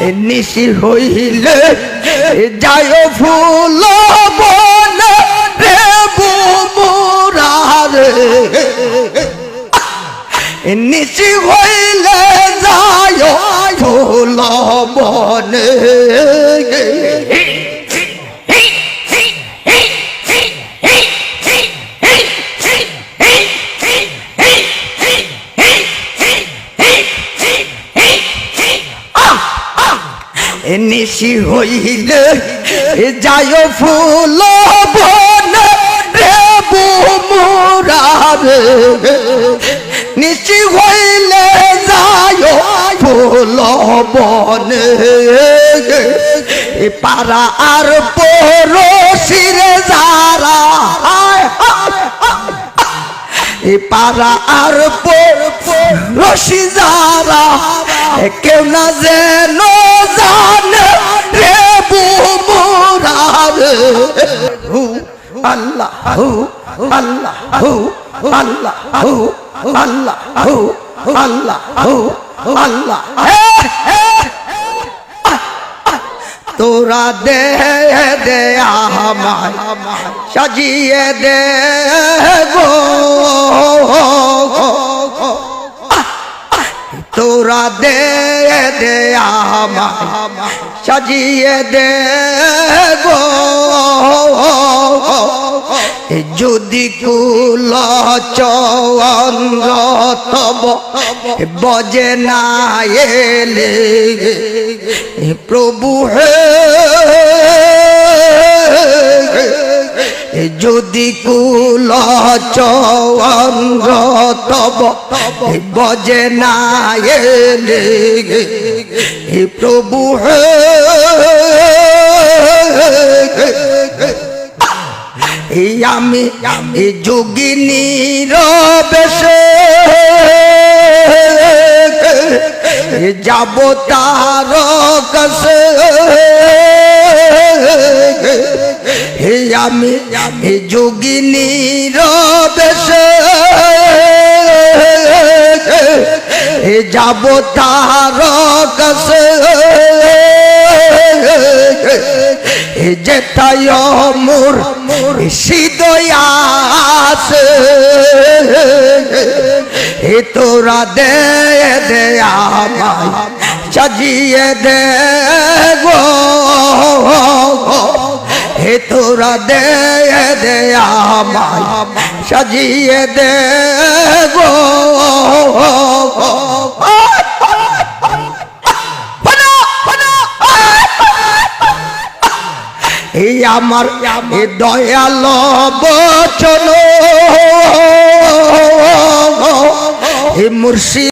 নিশি হইলে যায় ফুল বন রে বুমুরারে নিশি হইলে যায় ফুল বনে নিশি হইলে যায় ফুল বন নিশি হইলে যায় ফুল বনে পাড়া আর পড়োশির যারা। পাড়া আর রশি যারা। কেউ না যেন হু আল্লাহ হু আল্লাহ হু আল্লাহ। হু আল্লাহ হু আল্লাহ হু। আল্লাহ তোরা দে দে আমায়, সাজিয়ে দে গো। তোরা দে দে আমায়, সাজিয়ে দে যদি কুল তব বজে না এলে প্রভু হে যদি কুল তব বজে না এলে প্রভু হে আমি এই যোগিনীর বেশে যাব তার কাছে। হে আমি এই যোগিনীর বেশে যাব তার কাছে। যেতায় মোর সিদয়াস এ তোরা দে দে আমায় সাজিয়ে দে গো। হে তোরা দে দে আমায় সাজিয়ে দে গো। এই আমার দয়াল বচন। মুর্শিদ